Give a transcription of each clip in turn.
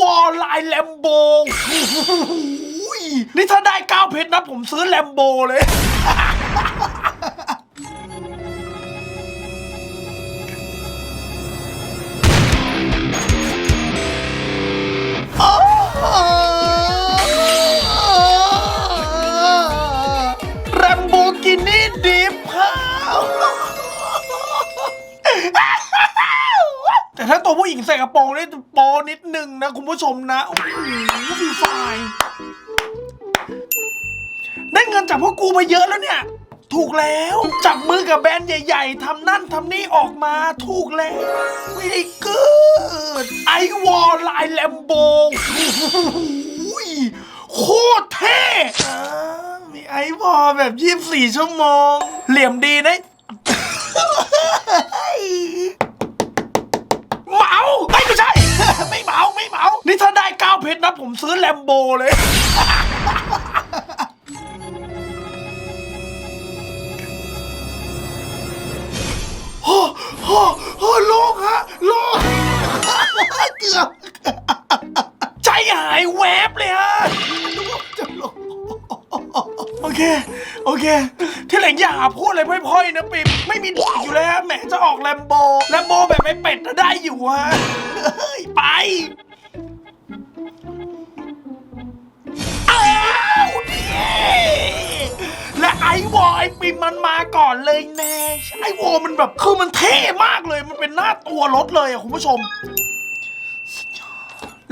วอลลายแลมโบนี่ถ้าได้เก้าเพชรนะผมซื้อแลมโบเลย แต่ถ้าตัวผู้หญิงใส่กระโปรงนี่โปนิดนึงนะคุณผู้ชมนะโอ้โหฟีไฟได้เงินจากพวกกูมาเยอะแล้วเนี่ย ถูกแล้ว จับมือกับแบรนด์ใหญ่ ๆทำนั่นทำนี่ออกมาถูกแล้วไม่ได้เกิดไอวอลลายแลมโบโคตรเท่มีไอวอลแบบ 24 ชั่วโมง เหลี่ยมดีนะ เหมาไม่เหมา นี่ถ้าได้เก้าเพชรนะผมซื้อแลมโบเลย ไอวอลไอปิมมันมาก่อนเลยแน่ไอวอลมันแบบคือมันเท่มากเลย มันเป็นหน้าตัวรถเลยอะคุณผู้ชม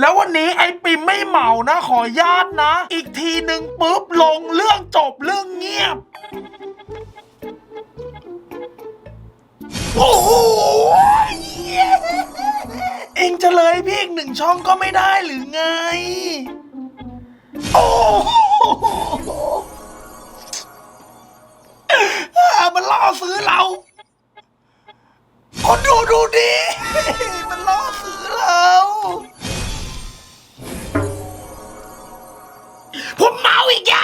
แล้ววันนี้ไอปิมไม่เหมานะ ขอญาตนะ อีกทีหนึ่งปุ๊บลงเรื่องจบเรื่องเงียบ โอ้โหเองจะเลยพี่อีกหนึ่งช่องก็ไม่ได้หรือไง โอ้โห ซื้อเราคนดูดูดิมันล่อซื้อเรา ผมเมาอีกอย่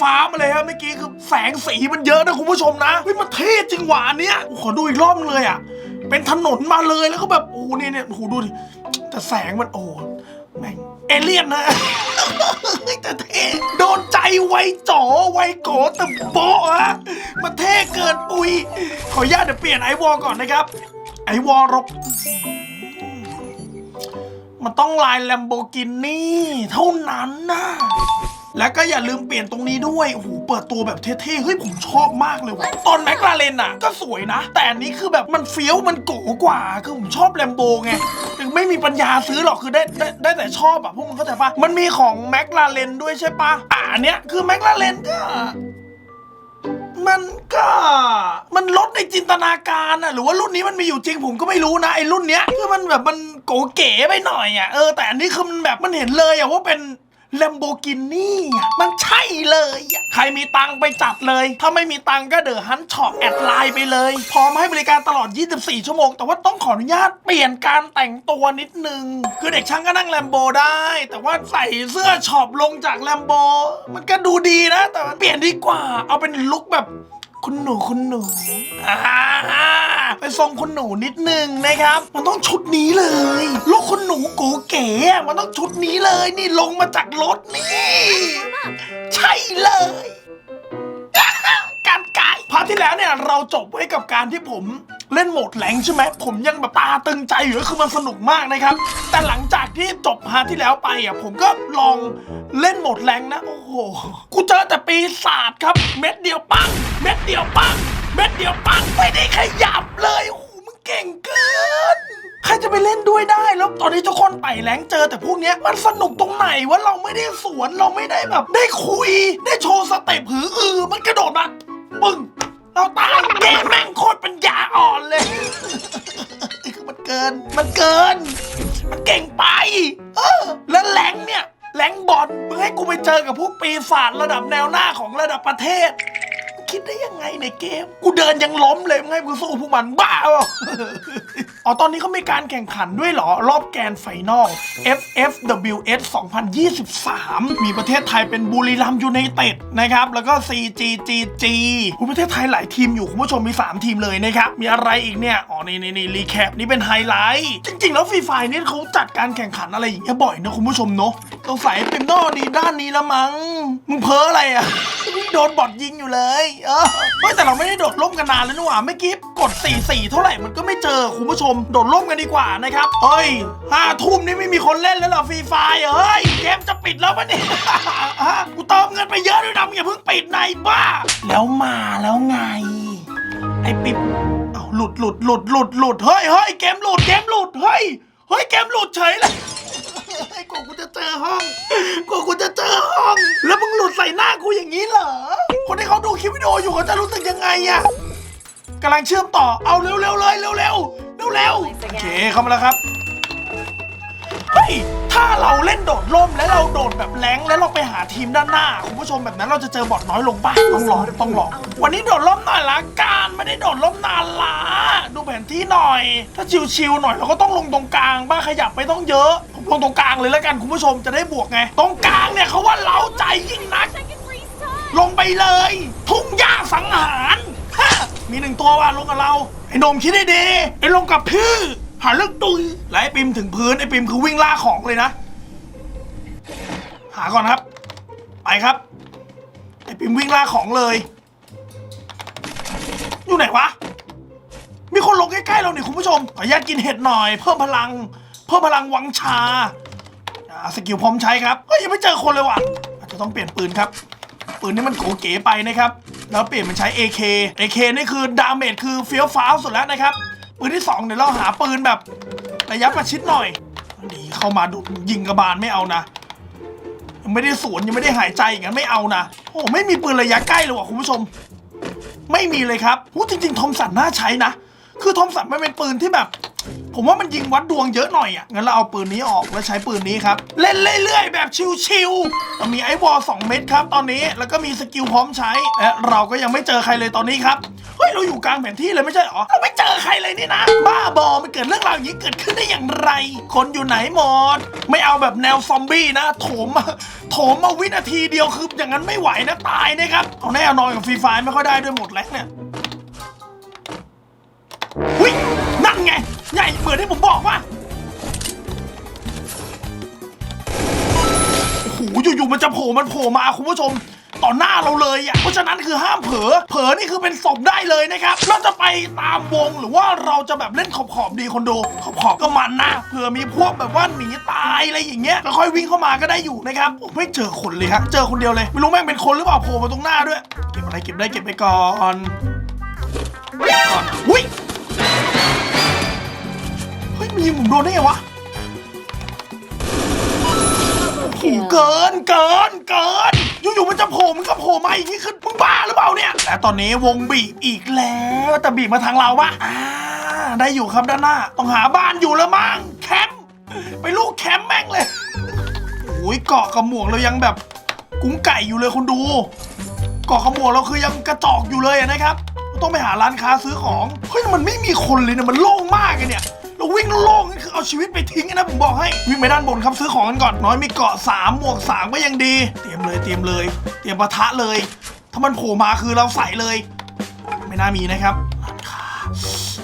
ฟ้ามาเลยฮะเมื่อกี้คือแสงสีมันเยอะนะคุณผู้ชมนะเฮ้ยมันเท่จริงหวาอันเนี้ยขอดูอีกรอบนึงเลยอะเป็นถนนมาเลยแล้วก็แบบโอ้เนี่ยเนี่ยโอ้โหดูดิแต่แสงมันโอ้แม่งเอเลี่ยนนะแต่เท่โดนใจไวจ๋อไวโกแต่โปะอะมันเท่เกินปุย ขออนุญาตเดี๋ยวเปลี่ยนไอวอลก่อนนะครับ ไอวอลรบมันต้องลายแลมโบกินี่เท่านั้นนะ แล้วก็อย่าลืมเปลี่ยนตรงนี้ด้วย โอ้โห เปิดตัวแบบเท่ๆ เฮ้ย ผมชอบมากเลยว่ะ ตอนแมคลาเรนอะ ก็สวยนะ แต่อันนี้คือแบบมันเฟี้ยว มันโก๋กว่า คือผมชอบแลมโบไงยังไม่มีปัญญาซื้อหรอกคือได้ได้ได้แต่ชอบอะ พวกมึงเข้าใจปะมันมีของแมคลาเรนด้วยใช่ปะอ่าอันเนี้ยคือแมคลาเรนก็มันก็มันลดในจินตนาการอะหรือว่ารุ่นนี้มันมีอยู่จริงผมก็ไม่รู้นะไอ้รุ่นเนี้ยคือมันแบบมันโกเก๋ไปหน่อยอะเออแต่อันนี้คือมันแบบมันเห็นเลยอะว่าเป็น แลมโบกินี่อะมันใช่เลยอะใครมีตังไปจัดเลย ถ้าไม่มีตังก็เดอะฮันช็อปแอดไลน์ไปเลย พร้อมให้บริการตลอด 24 ชั่วโมง แต่ว่าต้องขออนุญาตเปลี่ยนการแต่งตัวนิดนึง คือเด็กช่างก็นั่งแลมโบได้ แต่ว่าใส่เสื้อช็อปลงจากแลมโบมันก็ดูดีนะ แต่มันเปลี่ยนดีกว่า เอาเป็นลุคแบบ คุณหนูคุณหนูอ่าไปทรงคุณหนูนิดนึงนะครับ มันต้องชุดนี้เลยลูกคุณหนูโกเก๋อะมันต้องชุดนี้เลย นี่ลงมาจากรถนี่ ใช่เลย การกายพาร์ทที่แล้วเนี่ยเราจบไว้กับการที่ผม เล่นโหมดแหลงใช่ไหมผมยังแบบตาตึงใจอยู่ก็คือมันสนุกมากนะครับ แต่หลังจากที่จบพาที่แล้วไปอะผมก็ลองเล่นโหมดแหลงนะ โอ้โห กูเจอแต่ปีศาจครับ เม็ดเดียวปัง เม็ดเดียวปัง เม็ดเดียวปังไม่ได้ขยับเลยโอ้โหมึงเก่งเกินใครจะไปเล่นด้วยได้แล้วตอนนี้ทุกคนไต่แรงเจอแต่พวกเนี้ยมันสนุกตรงไหนว่าเราไม่ได้สวนเราไม่ได้แบบ ได้คุย ได้โชว์สเต็ปหืออือมันกระโดดมาปึ้ง เราตายเกมแม่งโคตรปัญญาอ่อนเลย คือมันเกิน มันเกิน มันเก่งไป เออ แล้วแหลงเนี่ยแหลงบอลมึงให้กูไปเจอกับพวกปีศาจระดับแนวหน้าของระดับประเทศ คิดได้ยังไงในเกม กูเดินยังล้มเลยมึงให้กูสู้พวกมันบ้าเปล่า อ๋อ ตอนนี้เขามีการแข่งขันด้วยเหรอ รอบแกรนด์ไฟนอล FFWS 2023 มีประเทศไทยเป็นบุรีรัมย์ยูไนเต็ดนะครับ แล้วก็ CGGG อุ๊ยประเทศไทยหลายทีมอยู่ คุณผู้ชมมี 3 ทีมเลยนะครับ มีอะไรอีกเนี่ย อ๋อ นี่นี่นี่รีแคปนี่เป็นไฮไลท์ จริง ๆ แล้วฟรีไฟเนี่ยเขาจัดการแข่งขันอะไรอย่างเงี้ยบ่อยนะคุณผู้ชมเนาะต้องใส่เป็นนอดีด้านนี้ละมั้ง มึงเพ้ออะไรอะ โดนบอดยิงอยู่เลย เออเฮ้ยแต่เราไม่ได้โดดร่มกันนานแล้วนี่หว่าเมื่อกี้กด 4 4 เท่าไหร่มันก็ไม่เจอคุณผู้ชม โดดร่มกันดีกว่านะครับเฮ้ยห้าทุ่มนี่ไม่มีคนเล่นแล้วเหรอฟรีไฟเฮ้ยเกมจะปิดแล้วปะเนี่ยฮะกูเติมเงินไปเยอะด้วยนะมึงอย่าเพิ่งปิดนายบ้า แล้วมาแล้วไง ไอ้ปิ๊บเอาหลุดหลุดหลุดหลุดหลุดเฮ้ยเฮ้ยเกมหลุดเกมหลุดเฮ้ยเฮ้ยเกมหลุดเฉยเลยไอ้ยกว่ากูจะเจอห้องกว่ากูจะ ออยู่เขาจะรู้สึกยังไงอะกำลังเชื่อมต่อเอาเร็วๆเลยเร็วๆเร็วๆเร็วๆโอเคเข้ามาแล้วครับเฮ้ยถ้าเราเล่นโดดร่มแล้วเราโดดแบบแรงแล้วเราไปหาทีมด้านหน้าคุณผู้ชมแบบนั้นเราจะเจอบอทน้อยลงป่ะต้องลองต้องลองวันนี้โดดร่มหน่อยละกันไม่ได้โดดร่มนานละดูแผนที่หน่อย ถ้าชิวๆหน่อยเราก็ต้องลงตรงกลางบ้างขยับไปต้องเยอะผมลงตรงกลางเลยแล้วกันคุณผู้ชมจะได้บวกไงตรงกลางเนี่ยเขาว่าเล้าใจยิ่งนักลงไปเลย สังหารฮะมีหนึ่งตัวว่าลงกับเรา ไอ้นมคิดได้ดีไอ้ลงกับพี่หาเรื่องตุยและไอ้ปิมถึงพื้นไอ้ปิมคือวิ่งล่าของเลยนะ หาก่อนครับ ไปครับ ไอ้ปิมวิ่งล่าของเลย อยู่ไหนวะ มีคนลงใกล้ๆเราเนี่ยคุณผู้ชม ขออนุญาตกินเห็ดหน่อย เพิ่มพลัง เพิ่มพลังวังชาอ่าสกิลพร้อมใช้ครับเฮ้ยยังไม่เจอคนเลยว่ะอาจจะต้องเปลี่ยนปืนครับ ปืนนี่มันโกเก๋ไปนะครับ แล้วเปลี่ยนเป็นใช้ AK AK นี่คือดาเมจคือเฟี้ยวฟ้าวสุดแล้วนะครับ ปืนที่2เดี๋ยวเราหาปืนแบบระยะประชิดหน่อยดีเข้ามาดุยิงกระบาลไม่เอานะยังไม่ได้สวนยังไม่ได้หายใจอย่างนั้นไม่เอานะโอ้ไม่มีปืนระยะใกล้เลยว่ะคุณผู้ชม ไม่มีเลยครับพูดจริงๆทอมสันน่าใช้นะ คือทอมสันมันเป็นปืนที่แบบ ผมว่ามันยิงวัดดวงเยอะหน่อยอะ งั้นเราเอาปืนนี้ออกแล้วใช้ปืนนี้ครับ เล่นเรื่อยๆ แบบชิวๆเรามีไอ้วอล2เม็ดครับตอนนี้ แล้วก็มีสกิลพร้อมใช้ และเราก็ยังไม่เจอใครเลยตอนนี้ครับ เฮ้ย เราอยู่กลางแผนที่เลยไม่ใช่หรอ เราไม่เจอใครเลยนี่นะ บ้าบอ มันเกิดเรื่องราวอย่างนี้เกิดขึ้นได้อย่างไร คนอยู่ไหนหมด ไม่เอาแบบแนวซอมบี้นะ โถมมา โถมมาวินาทีเดียวคืออย่างนั้นไม่ไหวนะตายนะครับ เอาแน่นอนกับฟรีไฟไม่ค่อยได้ด้วยหมดแล้วเนี่ยหุ้ยนั่น ไงใหญ่เหมือนที่ผมบอกว่าโอ้โหอยู่ๆมันจะโผล่มันโผล่มาคุณผู้ชมต่อหน้าเราเลยอะเพราะฉะนั้นคือห้ามเผลอเผลอนี่คือเป็นศพได้เลยนะครับเราจะไปตามวงหรือว่าเราจะแบบเล่นขอบๆดีคนดูขอบๆก็มันนะเผื่อมีพวกแบบว่าหนีตายอะไรอย่างเงี้ยแล้วค่อยวิ่งเข้ามาก็ได้อยู่นะครับไม่เจอคนเลยฮะเจอคนเดียวเลยไม่รู้แม่งเป็นคนหรือเปล่าโผล่มาตรงหน้าด้วย เก็บอะไรเก็บได้เก็บไปก่อนก่อนหุ้ยเฮ้ย มันยิงผมโดนได้ไงวะโอ้เกินเกินเกินอยู่ๆมันจะโผล่มันก็โผล่มาอย่างนี้คือมึงบ้าหรือเปล่าเนี่ยและตอนนี้วงบีบอีกแล้วแต่บีบมาทางเราปะอ่าได้อยู่ครับด้านหน้า ต้องหาบ้านอยู่แล้วมั้งแคมป์ไปลูกแคมป์แม่งเลยโอ้ยเกาะกับหมวกเรายังแบบกุ้งไก่อยู่เลยคนดูเกาะขมวกเราคือยังกระจอกอยู่เลยนะครับ ต้องไปหาร้านค้าซื้อของ เฮ้ยมันไม่มีคนเลยนะมันโล่งมากเลยเนี่ย เราวิ่งโล่งนี่คือเอาชีวิตไปทิ้งนะผมบอกให้วิ่งไปด้านบนครับซื้อของกันก่อนน้อยมีเกาะสามหมวกสามก็ยังดี เตรียมเลยเตรียมเลย เตรียมปะทะเลย ถ้ามันโผล่มาคือเราใส่เลย ไม่น่ามีนะครับร้านค้า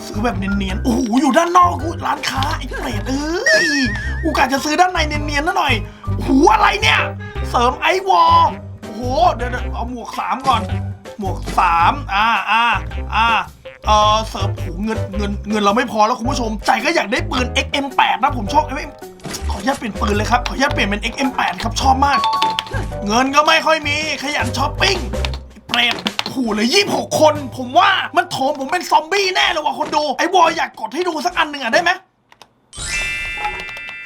ซื้อแบบเนียนๆโอ้โหอยู่ด้านนอกกูร้านค้าไอ้เปรตเอ้ยกูกะจะซื้อด้านในเนียนๆนะหน่อยโอ้โหอะไรเนี่ย เสริมไอวอลโอ้โหเดี๋ยวๆเอาหมวกสามก่อน หมวกสามอ่าอ่าอ่า เออเสริมโอ้โหเงินเงินเงินเราไม่พอแล้วคุณผู้ชม ใจก็อยากได้ปืน XM8 นะผมชอบ XM ขออนุญาตเปลี่ยนปืนเลยครับ ขออนุญาตเปลี่ยนเป็น XM8 ครับชอบมาก เงินก็ไม่ค่อยมีขยันช้อปปิ้งเปรตโอ้โหเลยยี่หกคน ผมว่ามันโถมผมเป็นซอมบี้แน่เลยว่ะคนดูไอ้วอลอยากกดให้ดูสักอันหนึ่งอะได้ไหม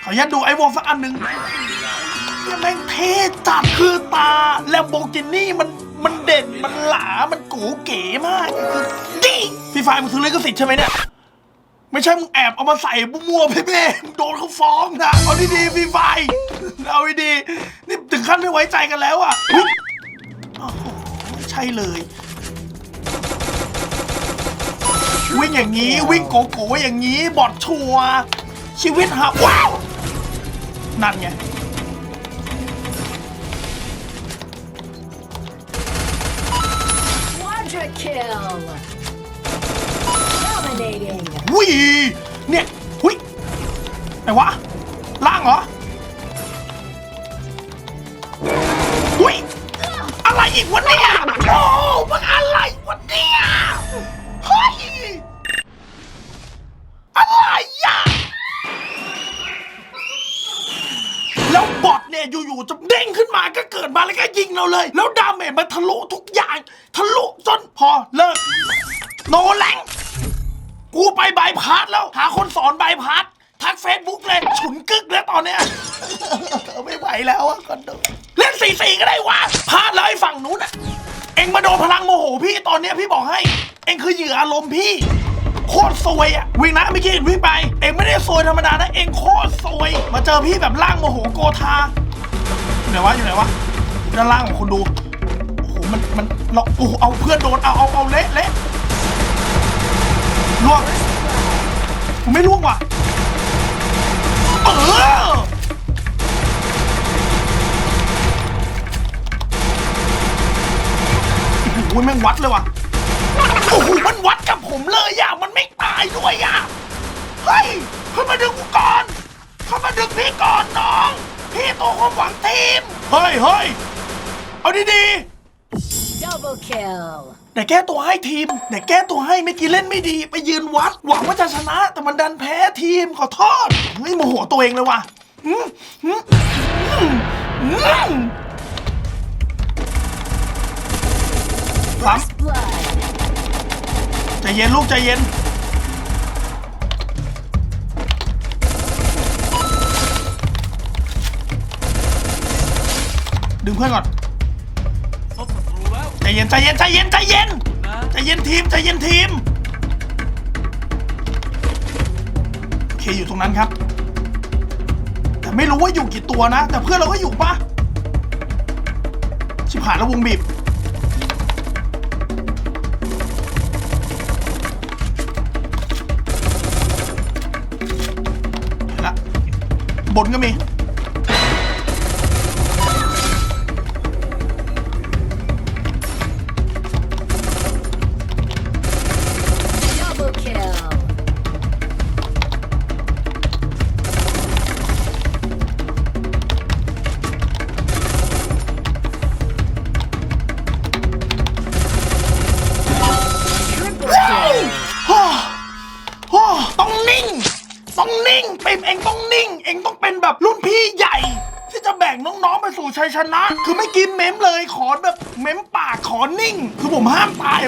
ขออนุญาตดูไอ้วอลสักอันหนึ่งยแม่งเท่จัดคือตาแลมโบกินี่มันมันเด่นมันหลา มันโก๋เก๋มากคือดิ ฟีไฟมันซื้อลิขสิทธิ์ใช่ไหมเนี่ยไม่ใช่มึงแอบเอามาใส่มั่วๆเพ่ๆมึงโดนเขาฟ้องนะเอาดีๆฟีไฟเอาดีๆนี่ถึงขั้นไม่ไว้ใจกันแล้วอะไม่ใช่เลย วิ่งอย่างนี้วิ่งโกโก้อย่างนี้บอดชัวชีวิตฮะว้าวนั่นไง Quadra kill. Dominating. วุ้ยเนี่ยหุยไหนวะล่างเหรอหุยอะไรอีกวะเนี่ยโอ้มันอะไรวะเนี่ยเฮ้ยอะไรอะแล้วบอทเนี่ยอยู่ๆจะเด้งขึ้นมาก็เกิดมาแล้วก็ยิงเราเลย แล้วดาเมจมันทะลุทุกอย่าง ทะลุจนพอเลิก โนแรง กูไปบายพาสแล้ว หาคนสอนบายพาสทักเฟซบุ๊กเลยฉุนกึกแล้วตอนเนี้ย ไม่ไหวแล้วอะคอนโดเล่นสี่สี่ก็ได้วะพลาดแล้วไอ้ฝั่งนู้นอะเอ็งมาโดนพลังโมโหพี่ตอนเนี้ยพี่บอกให้ เอ็งคือเหยื่ออารมณ์พี่ โคตรซวยอะวิ่งนะไม่อกี้เห็นวิ่งไป เอ็งไม่ได้ซวยธรรมดานะเอ็งโคตรซวย มาเจอพี่แบบล่างโมโหโกธาอยู่ไหนวะอยู่ไหนวะด้านล่างของคุณดูโอ้โหมันมันเราโอ้โหเอาเพื่อนโดนเอาเอาเอาเละเละ ล่วงผมไม่ล่วงว่ะเออโอ้โหแม่งวัดเลยว่ะโอ้โหมันวัดกับผมเลยอะ มันไม่ตายด้วยอะ เฮ้ยเข้ามาดึงกูก่อนเข้ามาดึงพี่ก่อนน้อง พี่ตัวความหวังทีม เฮ้ยเฮ้ยเอาดีๆ Double kill. แต่แก้ตัวให้ทีม แต่แก้ตัวให้ไม่อกี้เล่นไม่ดี ไปยืนวัด หวังว่าจะชนะ แต่มันดันแพ้ทีมขอโทษเฮ้ยโมโหตัวเองเลยว่ะอืมอืมอืมอืมสาม Blood. ใจเย็นลูกใจเย็น ดึงเพื่อนก่อน เย็นใจเย็นใจเย็นใจเย็นใจเย็นทีมใจเย็นทีมเคอยู่ตรงนั้นครับ แต่ไม่รู้ว่าอยู่กี่ตัวนะ แต่เพื่อนเราก็อยู่ปะชิบหายแล้ววงบีบนะบนก็มี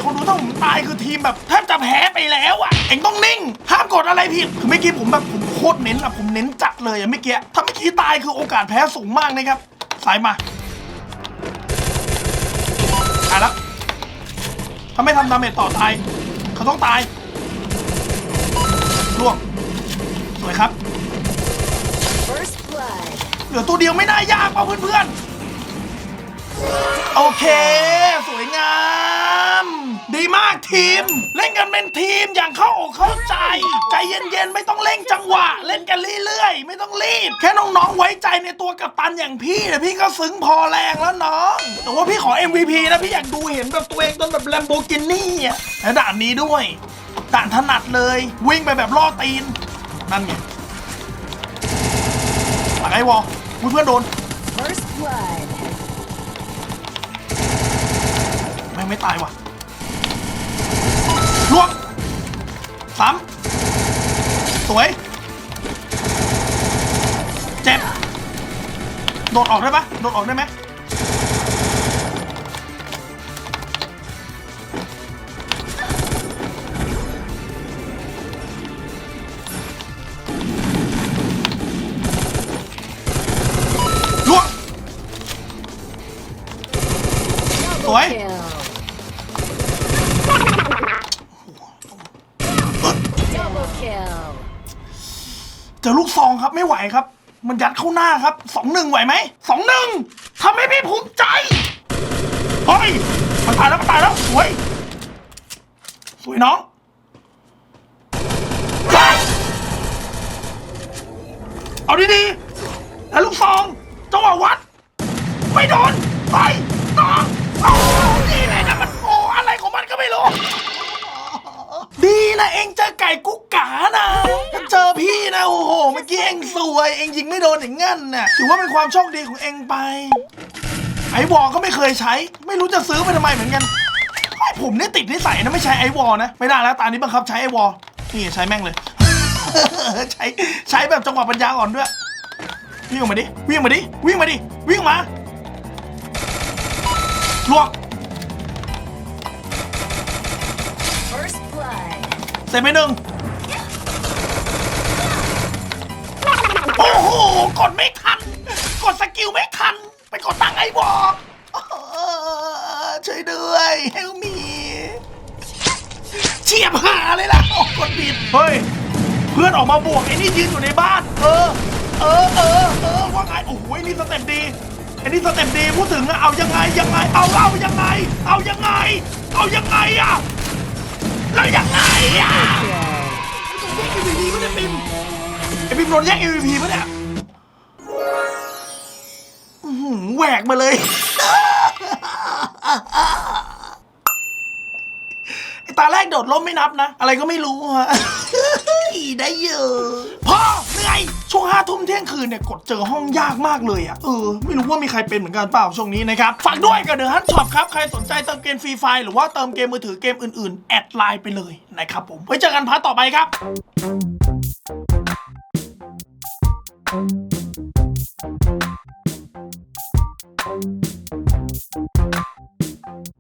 คนดูถ้าผมตายคือทีมแบบแทบจะแพ้ไปแล้วอะเองต้องนิ่งห้ามกดอะไรผิดคือเมื่อกี้ผมแบบผมโคตรเน้นอะผมเน้นจัดเลยอะเมื่อกี้ถ้าเมื่อกี้ตายคือโอกาสแพ้สูงมากนะครับสายมาตายแล้วถ้าไม่ทำดาเมจต่อตายเขาต้องตายล่วงสวยครับเหลือตัวเดียวไม่น่ายากเปล่าเพื่อนๆ โอเค สวยงาม ดีมากทีม เล่นกันเป็นทีมอย่างเข้าอกเข้าใจ ใจเย็นๆ ไม่ต้องเร่งจังหวะ เล่นกันเรื่อยๆ ไม่ต้องรีบ แค่น้องๆ ไว้ใจในตัวกัปตันอย่างพี่เนี่ยพี่ก็ซึ้งพอแรงแล้วน้อง แต่ว่าพี่ขอ MVP นะพี่อยากดูเห็นแบบตัวเองตอนแบบแลมโบกินี่อะและด่านนี้ด้วย ด่านถนัดเลย วิ่งไปแบบล่อตีน นั่นไงหลังไอ้วอลอุ๊ยเพื่อนโดน First blood. แม่งไม่ตายว่ะ ลวกสามสวย เจ็บ โดดออกได้ปะโดดออกได้ไหม ไม่ไหวครับ มันยัดเข้าหน้าครับสองหนึ่งไหวไหมสองหนึ่งทำให้พี่ภูมิใจเฮ้ยมันตายแล้วมันตายแล้วสวยสวยน้องเอาดีๆแล้วลูกซองจังหวะวัด ไม่โดนไป ดีนะเองเจอไก่กุ๊กกานะถ้าเจอพี่นะโอ้โหเมื่อกี้เองสวย เองยิงไม่โดนอย่างงั้นน่ะถือว่าเป็นความโชคดีของเองไป ไอวอลก็ไม่เคยใช้ ไม่รู้จะซื้อไปทำไมเหมือนกันไอผมเนี่ยติดนิสัยนะไม่ใช้ไอวอลนะ ไม่ได้แล้วตอนนี้บังคับใช้ไอวอลนี่ใช้แม่งเลย ใช้ใช้แบบจังหวะปัญญาอ่อนด้วย วิ่งมาดิวิ่งมาดิวิ่งมาดิวิ่งมาลวก เสร็จไปหนึ่งโอ้โห กดไม่ทัน กดสกิลไม่ทัน ไปกดตังไอ้บอกช่วยด้วยเฮลมีเฉียบหาเลยล่ะโอ้กดผิด เฮ้ย เพื่อนออกมาบวกไอ้นี่ยืนอยู่ในบ้าน เออ เออ เออ เออ ว่าไง โอ้โหนี่สเต็ปดีไอ้นี่สเต็ปดีพูดถึงอะเอายังไง ยังไง เอาเอายังไง เอายังไง เอายังไงอะ แล้วยังไงอะแย่ง MVP ปะเนี่ยปิมไอปิมโดนแย่ง MVP ปะเนี่ยอื้อหือแหวกมาเลย ไอตาแรกโดดล้มไม่นับนะ อะไรก็ไม่รู้ฮะ ได้เยอะพ่อเหนื่อย ช่วงห้าทุ่มเที่ยงคืนเนี่ยกดเจอห้องยากมากเลยอะเออไม่รู้ว่ามีใครเป็นเหมือนกันเปล่าช่วงนี้นะครับฝากด้วยกับเดอะฮันช็อปครับ ใครสนใจเติมเกมฟรีไฟหรือว่าเติมเกมมือถือเกมอื่นๆ แอดไลน์ไปเลยนะครับผมไว้เจอกันพาร์ทต่อไปครับ